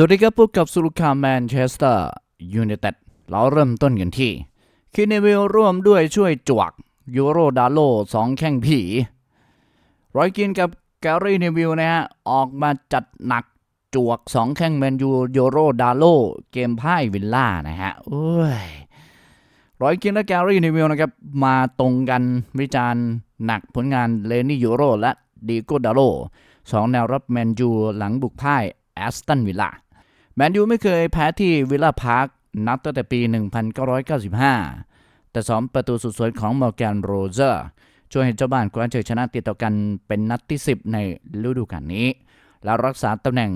สวัสดีครับพบกับสุรุคาแมนเชสเตอร์ยูไนเต็ดเราเริ่มต้นกันที่คินเนวิลร่วมด้วยช่วยจวกยูโรดาโลสองแข้งผีรอยกินกับแกรี่เนวิลนะฮะ ออกมาจัดหนักจวกสองแข้งแมนยูยูโรดาโลเกมพ่ายวิลล่านะฮะโอ้ยรอยกินและแกรี่เนวิลนะครับ มาตรงกันวิจารณ์หนักผลงานเลนี่ยูโรและดีโกดาโลสองแนวรับแมนยูหลังบุกพ่ายแอสตันวิลล่า แมนยูไม่เคยแพ้ที่วิลล่าพาร์คนับตั้งแต่ปี 1995 แต่สองประตูสุดสวยของมอร์แกนโรเจอร์ช่วยให้เจ้าบ้านคว้าชัยชนะติดต่อกันเป็นนัดที่ 10 ในฤดูกาลนี้ และรักษาตำแหน่ง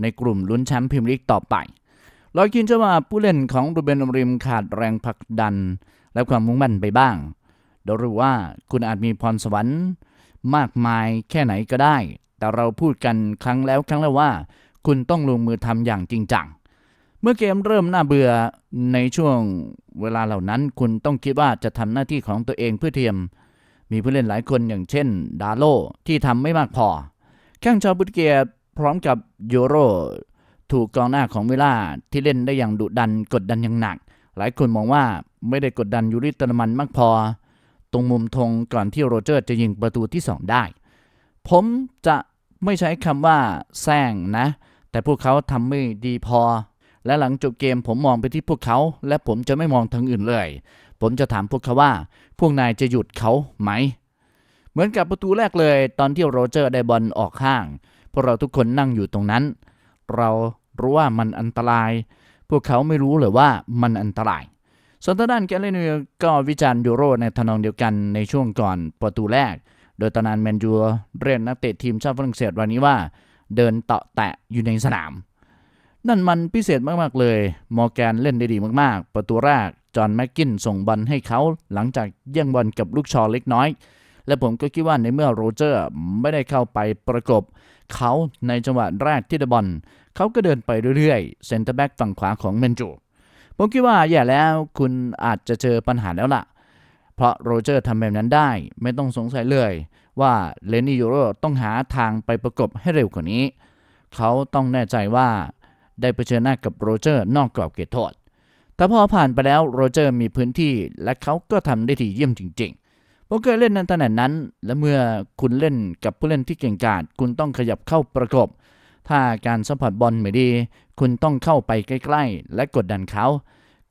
ในกลุ่มลุ้นแชมป์พรีเมียร์ลีกต่อไปลอยกินเจ้าว่าผู้เล่นของรูเบนอมริมขาดแรงผลักดัน และความมุ่งมั่นไปบ้าง โดยรู้ว่าคุณอาจมีพรสวรรค์ มากมายแค่ไหนก็ได้ แต่เราพูดกันครั้งแล้วครั้งแล้วว่า คุณต้องลงมือทำอย่างจริงจัง เมื่อเกมเริ่มน่าเบื่อในช่วงเวลาเหล่านั้น คุณต้องคิดว่าจะทำหน้าที่ของตัวเองเพื่อเทียม มีผู้เล่นหลายคนอย่างเช่น ดาโลที่ทำไม่มากพอ แข้งชาวบุตเกียพร้อมกับโยโร ถูกกองหน้าของเวลาที่เล่นได้อย่างดุดันกดดันอย่างหนัก หลายคนมองว่าไม่ได้กดดันยูริตรมันมากพอ ตรงมุมธงก่อนที่โรเจอร์จะยิงประตูที่สองได้ ผมจะไม่ใช้คำว่าแซงนะ แต่พวกเขาทำไม่ดีพอ และหลังจบเกมผมมองไปที่พวกเขา และผมจะไม่มองทางอื่นเลย ผมจะถามพวกเขาว่า พวกนายจะหยุดเขาไหม เหมือนกับประตูแรกเลย ตอนที่โรเจอร์ได้บอลออกข้าง พวกเราทุกคนนั่งอยู่ตรงนั้น เรารู้ว่ามันอันตราย พวกเขาไม่รู้เลยว่ามันอันตรายส่วนทางด้านแกลเลนก็วิจารณ์ยูโรในทนองเดียวกันในช่วงก่อนประตูแรก โดยตอนนั้นแมนยูเรียนนักเตะทีมชาติฝรั่งเศสวันนี้ว่า เดินเตาะแตะอยู่ในสนาม นั่นมันพิเศษมากๆเลย มอร์แกนเล่นได้ดีมากๆ ประตูแรก จอห์นแม็กกินส่งบอลให้เขาหลังจากแย่งบอลกับลูกชอเล็กน้อย และผมก็คิดว่าในเมื่อโรเจอร์ไม่ได้เข้าไปประกบ เขาในจังหวะแรกที่ได้บอลเขาก็เดินไปเรื่อยๆเซนเตอร์แบ็กฝั่งขวาของเมนจูผมคิดว่าแย่แล้วคุณอาจจะเจอปัญหาแล้วล่ะ เพราะโรเจอร์ทำแบบนั้นได้ ไม่ต้องสงสัยเลย ว่าเลนนี่ยูโรต้องหาทางไปประกบให้เร็วกว่านี้ เขาต้องแน่ใจว่าได้เผชิญหน้ากับโรเจอร์นอกกรอบเขตโทษแต่พอผ่านไปแล้วโรเจอร์มีพื้นที่และเขาก็ทำได้ดีเยี่ยมจริงๆผมเคยเล่นในตำแหน่งนั้น และเมื่อคุณเล่นกับผู้เล่นที่เก่งกาจคุณต้องขยับเข้าประกบ ถ้าการสัมผัสบอลไม่ดี คุณต้องเข้าไปใกล้ ๆ และกดดันเขา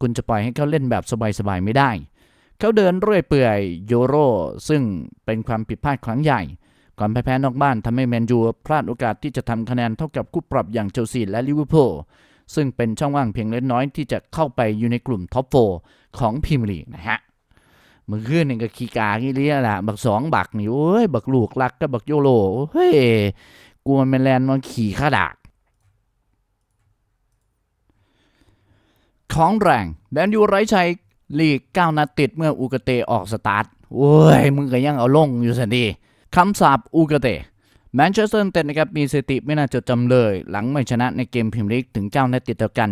คุณจะปล่อยให้เขาเล่นแบบสบายๆไม่ได้ เขาเดินเรื่อยเปื่อยโยโร ซึ่งเป็นความผิดพลาดครั้งใหญ่ ก่อนแพ้นอกบ้านทำให้แมนยูพลาดโอกาสที่จะทำคะแนนเท่ากับคู่ปรับอย่างเชลซีและลิเวอร์พูลซึ่งเป็นช่องว่างเพียงเล็กน้อยที่จะเข้าไปอยู่ในกลุ่มท็อปโฟของพรีเมียร์ลีกนะฮะมือขึ้นนี่ก็ขี้กาขี้เลียแหละบักสองบักนี่โอ้ย บักลูกรักกับบักโยโลเฮ้ยกลัวแมนแลนด์มันขี่ข้าดากของแรงแมนยูไร้ชัย ลีก9นัดติดเมื่ออูกเตออกสตาร์ทโอ้ย มึงก็ยังเอาลงอยู่สันดีคำสาปอูกเตแมนเชสเตอร์ยูไนเต็ดนะครับมีสถิติไม่น่าจดจำเลย หลังไม่ชนะในเกมพรีเมียร์ลีกถึง9นัดติดต่อกัน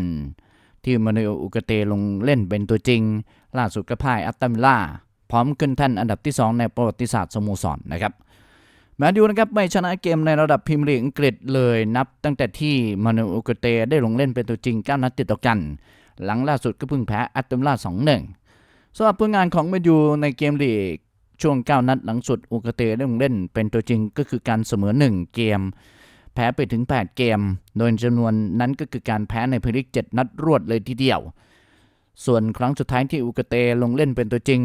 ที่มานูอลอูกเตลงเล่นเป็นตัวจริง ล่าสุดก็พ่ายอัตตามิลล่า พร้อมขึ้นแท่นอันดับที่ 2 ในประวัติศาสตร์สโมสรนะครับแมนยูนะครับไม่ชนะเกมในระดับพรีเมียร์ลีกอังกฤษเลยนับตั้งแต่ที่มานูอลอูกเตได้ลงเล่นเป็นตัวจริง 9 นัดติดต่อกัน หลังล่าสุดก็เพิ่งแพ้อัตตามิลล่า2-1สำหรับผลงานของแมนยูในเกมลีกช่วง 9 นัดหลังสุดอูกเตได้ลงเล่นเป็นตัวจริงก็คือการเสมอ 1 เกม แพ้ไปถึง 8 เกม โดยจำนวนนั้นก็คือการแพ้ในพรีเมียร์ลีก7 นัดรวดเลยทีเดียว ส่วนครั้งสุดท้ายที่อูกเตลงเล่นเป็นตัวจริง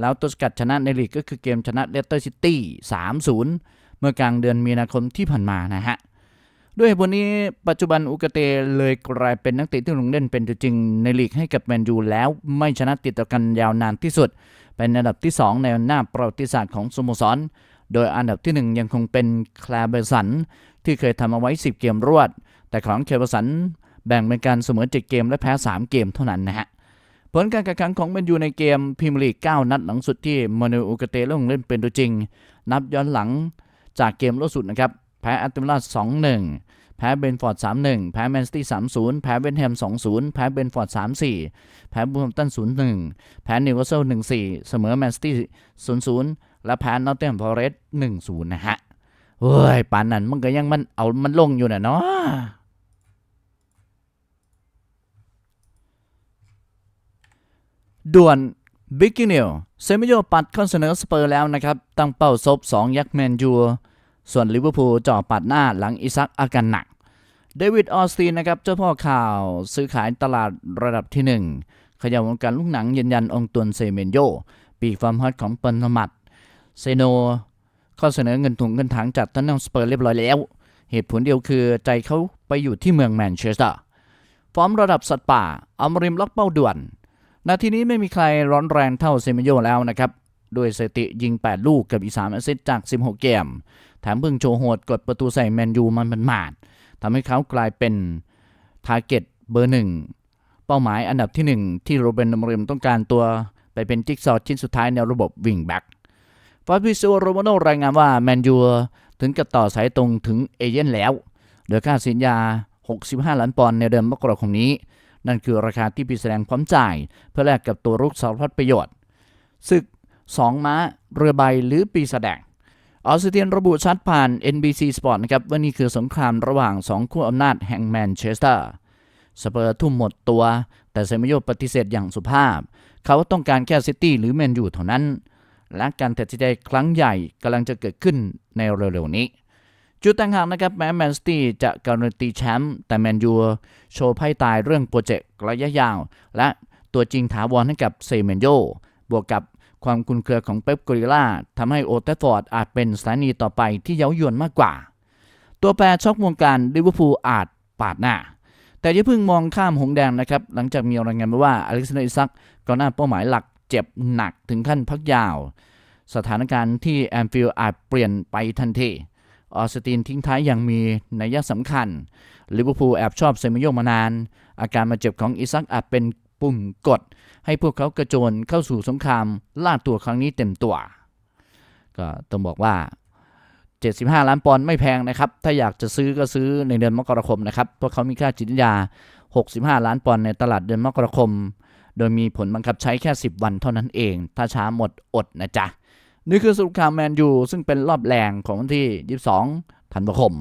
แล้วตัวสกัดชนะในลีกก็คือเกมชนะเลสเตอร์ซิตี้ 3-0 เมื่อกลางเดือนมีนาคมที่ผ่านมานะฮะ ด้วยเหตุผลนี้ปัจจุบันอูกเตเลยกลายเป็นนักเตะที่ลงเล่นเป็นตัวจริงในลีกให้กับแมนยูแล้วไม่ชนะติดต่อกันยาวนานที่สุด เป็นอันดับที่ 2 ในหน้าประวัติศาสตร์ของสโมสร โดยอันดับที่ 1 ยังคงเป็นคลาเบอร์สัน ที่เคยทำเอาไว้ 10 เกมรวด แต่ของเคลเบอร์สันแบ่งเป็นการเสมอ 7 เกมและแพ้ 3 เกมเท่านั้นนะฮะผลการแข่งขันของแมนยูในเกมพรีเมียร์ลีก 9 นัดหลังสุดที่มานูอลอูกเตลงเล่นเป็นตัวจริง นับย้อนหลังจากเกมล่าสุดนะครับ แพ้แอตแลนาสองหนึ่งแพ้เบนฟอร์ดสามหนึ่งแพ้แมนซิตี้สามศูนย์แพ้เวนแฮมสองศูนย์แพ้เบนฟอร์ดสามสี่แพ้บูมตันศูนย์หนึ่งแพ้นิวคาสเซิลหนึ่งสี่เสมอแมนซิตี้ศูนย์ศูนย์และแพ้นอตเทนฟอร์เรสต์หนึ่งศูนย์นะฮะเฮ้ยปานนั้นมันก็ยังมันเอามันลงอยู่นะเนาะด่วนบิ๊กนิวเซมิโยปัดข้อเสนอสเปอร์แล้วนะครับ ตั้งเป้าซบ 2 ยักษ์แมนยู ส่วนลิเวอร์พูลจ่อปัดหน้าหลังอิซักอาการหนัก เดวิดออสตินนะครับเจ้าพ่อข่าวซื้อขายตลาดระดับที่ 1 ขยับวงการลูกหนังยืนยันองค์ตวนเซเมนโย ปีกความฮอตของเปิลนมัดเซโนข้อเสนอเงินถุงเงินถังจากตันนังสเปอร์เรียบร้อยแล้ว เหตุผลเดียวคือใจเขาไปอยู่ที่เมืองแมนเชสเตอร์ฟอร์มระดับสัตว์ป่าอมริมล็อกเป้าด่วน นาทีนี้ไม่มีใครร้อนแรงเท่าเซเมโยแล้วนะครับ ด้วยสถิติยิง 8 ลูกกับอีก3แอสซิสต์จาก 16 เกม แถมเพิ่งโชว์โหดกดประตูใส่แมนยูมันมันมาดทำให้เขากลายเป็นทาร์เก็ตเบอร์หนึ่งเป้าหมายอันดับที่ 1 ที่โรเบนอมริมต้องการตัวไปเป็นจิ๊กซอว์ชิ้นสุดท้ายในระบบวิ่งแบ็กฟาบิโอโรมาโนรายงานว่าแมนยูถึงกับต่อสายตรงถึงเอเย่นแล้ว โดยค่าสินยา 65 ล้านปอนด์ในเดือนมกราคมนี้ นั่นคือราคาที่พีแสดงพร้อมจ่าย เพื่อแลกกับตัวรุกสารพัดประโยชน์ ศึก 2 ม้าเรือใบหรือปีแสดง ออสเตรียนระบุชัดผ่าน NBC Sport นะครับว่านี่คือสงครามระหว่าง2คู่อำนาจแห่งแมนเชสเตอร์ สเปอร์ทุ่มหมดตัว แต่เซมิโยปฏิเสธอย่างสุภาพ เขาต้องการแค่ซิตี้หรือแมนยูเท่านั้น และการตัดสินใจครั้งใหญ่กำลังจะเกิดขึ้นในเร็วๆนี้ จุดต่างหากนะครับแม้แมนซิตี้จะการันตีแชมป์แต่แมนยูโชว์ไพ่ตายเรื่องโปรเจกต์ระยะยาว และตัวจริงถาวรให้กับเซเมนโยบวกกับ ความคุ้นเครือของเป๊ปกอริล่าทำให้โอเทฟฟอร์ดอาจเป็นสถานีต่อไปที่เย้ายวนมากกว่า ตัวแปรช็อกวงการลิเวอร์พูลอาจปาดหน้า แต่อย่เพิ่งมองข้ามหงแดงนะครับ หลังจากมีรายงานมาว่าอเล็กซานเดอร์อิซักกองหน้าเป้าหมายหลักเจ็บหนักถึงขั้นพักยาว สถานการณ์ที่แอนฟิลอาจเปลี่ยนไปทันทีออสตินทิ้งท้ายอย่างมีนัยสำคัญลิเวอร์พูลแอบชอบเซมิโยมานาน อาการมาเจ็บของอิซักอาจเป็น ปุ่มกด ให้พวกเขากระโจนเข้าสู่สงครามล่าตัวครั้งนี้เต็มตัว ก็ต้องบอกว่า 75 ล้านปอนด์ไม่แพงนะครับ ถ้าอยากจะซื้อก็ซื้อในเดือนมกราคมนะครับเพราะเขามีค่าจิตวิทยา 65 ล้านปอนด์ในตลาดเดือนมกราคม โดยมีผลบังคับใช้แค่ 10 วันเท่านั้นเอง ถ้าช้าหมดอดนะจ๊ะนี่คือสรุปข่าวแมนยูซึ่งเป็นรอบแรงของวันที่ 22 ธันวาคม